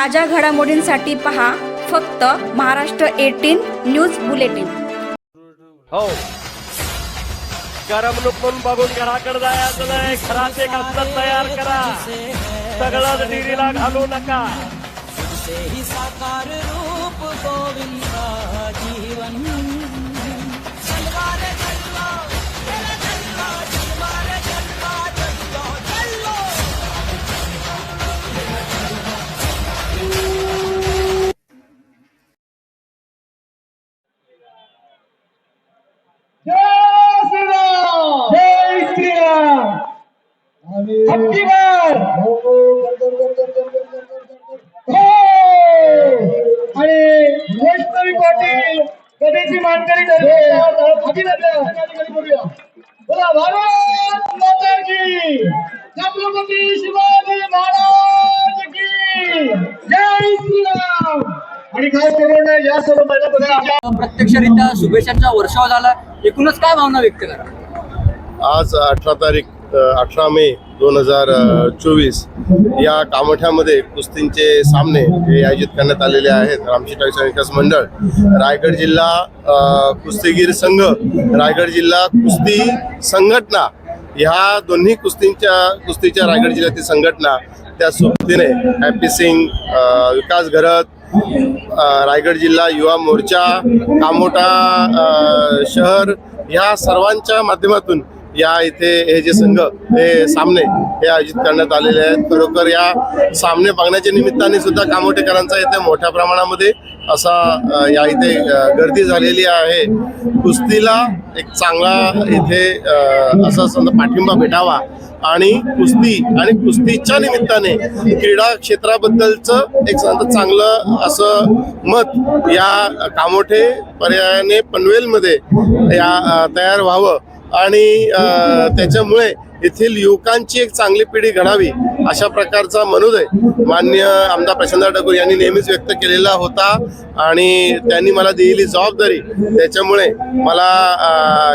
ताज्या घडामोडींसाठी पहा फक्त महाराष्ट्र एटीन न्यूज बुलेटिन. हो. करमणूक म्हणून बघून घराकडे जायचं नाही. घराचे कागद तयार करा. सगळं डिरीला घालू नका. ही साकार रूप गोविंदा जीवन. आणि वैष्णवी पाटील कधीची मानकरी ठरली अभिनंदन. करूया बोला भारत माता की छत्रपती शिवाजी महाराज की जय श्रीराम! आणि खास करून या सर्व महिला प्रत्यक्षरित्या शुभेच्छांचा वर्षाव झाला. एकूणच काय भावना व्यक्त करा? आज अठरा तारीख अठरा मे दोन हजार चोवीस या कामठ्यामध्ये कुस्तींचे सामने हे आयोजित करण्यात आलेले आहेत. रामशी टाळीचा विकास मंडळ रायगड जिल्हा कुस्तीगीर संघ रायगड जिल्हा कुस्ती संघटना ह्या दोन्ही कुस्तींच्या कुस्तीच्या रायगड जिल्ह्यातील संघटना त्या सोबतीने हॅपी सिंग विकास घरत रायगड जिल्हा युवा मोर्चा कामोटा शहर या सर्वांच्या माध्यमातून या इथे हे जे संघ हे सामने हे आयोजित करण्यात आलेले आहेत. खरोखर या सामने बघण्याच्या निमित्ताने सुद्धा कामोटेकरांचा इथे मोठ्या प्रमाणामध्ये असा या इथे गर्दी झालेली आहे. कुस्तीला एक चांगला इथे असा समजा पाठिंबा भेटावा आणि कुस्ती आणि कुस्तीच्या निमित्ताने क्रीडा क्षेत्राबद्दलचं एक समजा चांगलं असं मत या कामोठे पर्यायाने पनवेलमध्ये या तयार व्हावं आणि त्याच्यामुळे येथील युवकांची एक चांगली पिढी घडावी अशा प्रकारचा मनोदय मान्य आमदार प्रशांत ठाकूर यांनी नेहमीच व्यक्त केलेला होता. आणि त्यांनी मला दिलेली जबाबदारी त्याच्यामुळे मला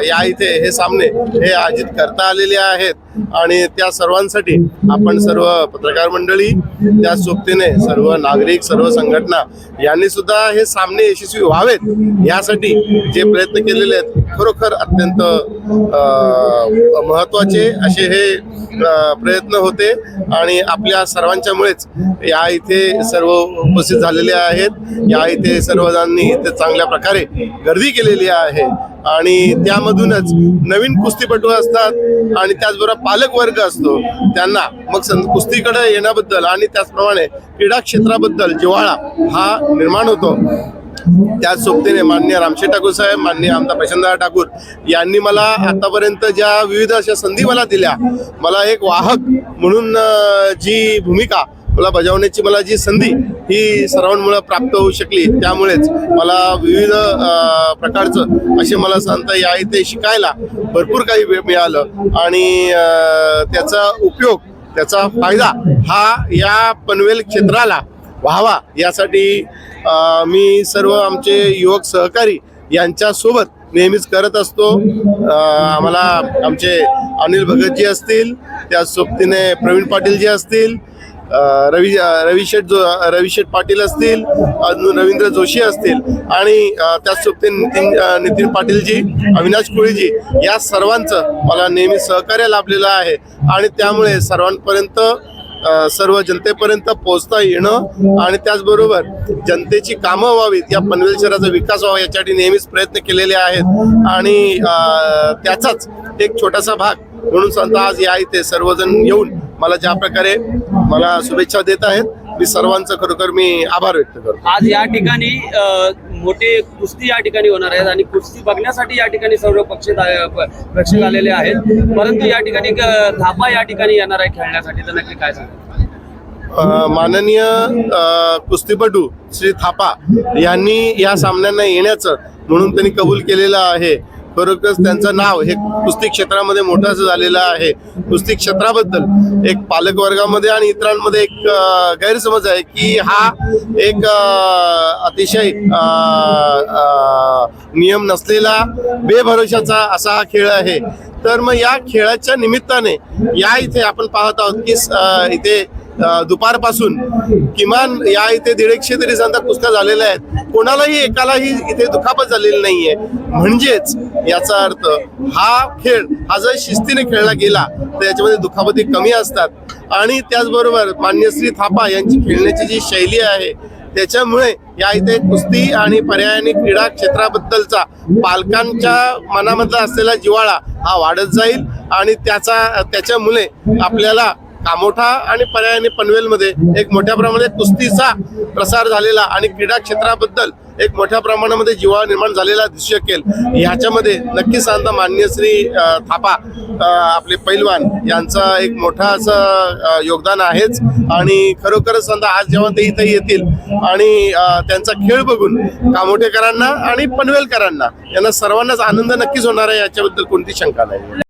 या इथे हे सामने हे आयोजित करता आलेले आहेत. आणि त्या सर्वांसाठी आपण सर्व पत्रकार मंडळी त्या सोबतीने सर्व नागरिक सर्व संघटना यांनी सुद्धा हे सामने यशस्वी व्हावेत यासाठी जे प्रयत्न केलेले आहेत खरोखर अत्यंत महत्त्वाचे असे हे प्रयत्न होते. आणि आपल्या सर्वांच्यामुळेच या इथे सर्व उपस्थित झालेले आहेत. या इथे सर्वजणांनी इथे चांगल्या प्रकारे गर्दी केलेली आहे. आणि त्यामधूनच नवीन कुस्तीपटू असतात आणि त्याचबरोबर पालक वर्ग असतो. त्यांना मग सं- कुस्तीकडे येण्याबद्दल आणि त्याचप्रमाणे क्रीडा क्षेत्राबद्दल जिव्हाळा हा निर्माण होतो. त्याच सोबतीने मान्य रामशे ठाकूर साहेब मान्य आमदार प्रशांत ठाकूर यांनी मला आतापर्यंत ज्या विविध अशा संधी मला दिल्या मला एक वाहक म्हणून जी भूमिका मला बजावण्याची मला जी संधी ही सर्वांमुळे प्राप्त होऊ शकली त्यामुळेच मला विविध प्रकारचं असे मला सांगता या इथे शिकायला भरपूर काही वेळ मिळालं आणि त्याचा उपयोग त्याचा फायदा हा या पनवेल क्षेत्राला व्हावा यासाठी मी सर्व आमचे युवक सहकारी यांच्यासोबत नेहमीच करत असतो. आम्हाला आमचे अनिल भगतजी असतील त्या सोबतीने प्रवीण पाटीलजी असतील रवी रविशेठ जो रविशेठ पाटील असतील रवींद्र जोशी असतील आणि त्याच सोबतीने नितीन नितीन पाटीलजी अविनाश कोळीजी या सर्वांचं मला नेहमी सहकार्य लाभलेलं आहे. आणि त्यामुळे सर्वांपर्यंत सर्व जनतेपर्यंत पोहोचता येणं आणि त्याचबरोबर जनतेची कामं व्हावीत या पनवेल शहराचा विकास व्हावा याच्यासाठी नेहमीच प्रयत्न केलेले आहेत. आणि त्याचाच एक छोटासा भाग म्हणून सांगता आज या इथे सर्वजण येऊन मला ज्या प्रकारे मला शुभेच्छा देत आहेत मी सर्वांचं खरोखर मी आभार व्यक्त करतो. आज या ठिकाणी मोठे कुस्ती या ठिकाणी होणार आहेत आणि कुस्ती बघण्यासाठी या ठिकाणी सर्व पक्ष प्रेक्षक आलेले आहेत. परंतु या ठिकाणी धापा थापा या ठिकाणी येणार आहे खेळण्यासाठी. तर नक्की काय सांगतो माननीय कुस्तीपटू श्री थापा यांनी या सामन्यांना येण्याचं म्हणून त्यांनी कबूल केलेलं आहे. खरोखरच त्यांचं नाव हे कुस्ती क्षेत्रामध्ये मोठं असं झालेलं आहे. कुस्ती क्षेत्राबद्दल एक पालक वर्गामध्ये आणि इतरांमध्ये एक गैरसमज आहे की हा एक अतिशय नियम नसलेला बेभरोशाचा असा हा खेळ आहे. तर मग या खेळाच्या निमित्ताने या इथे आपण पाहत आहोत की इथे दुपारपासून किमान या इथे दीडशे तरी समजा कुस्त्या झालेल्या आहेत. कोणालाही एकालाही इथे दुखापत झालेली नाहीये. म्हणजेच याचा अर्थ हा खेळ हा जर शिस्तीने खेळला गेला तर याच्यामध्ये दुखापती कमी असतात. आणि त्याचबरोबर मान्यश्री थापा यांची खेळण्याची जी शैली आहे त्याच्यामुळे या इथे कुस्ती आणि पर्यायाने क्रीडा क्षेत्राबद्दलचा पालकांच्या मनामधला असलेला जिव्हाळा हा वाढत जाईल. आणि त्याचा त्याच्यामुळे आपल्याला कामोठा आणि पर्यायाने पनवेलमध्ये एक मोठ्या प्रमाणात कुस्तीचा प्रसार झालेला आणि क्रीडा क्षेत्राबद्दल एक मोठ्या प्रमाणामध्ये जिव्हाळा निर्माण झालेला दिसू शकेल. ह्याच्यामध्ये नक्कीच सांगता मान्य श्री थापा आपले पैलवान यांचा एक मोठा असं योगदान आहेच आणि खरोखरच सांगता आज जेव्हा ते इथे येतील आणि त्यांचा खेळ बघून कामोठेकरांना आणि पनवेलकरांना यांना सर्वांनाच आनंद नक्कीच होणार आहे याच्याबद्दल कोणती शंका नाही.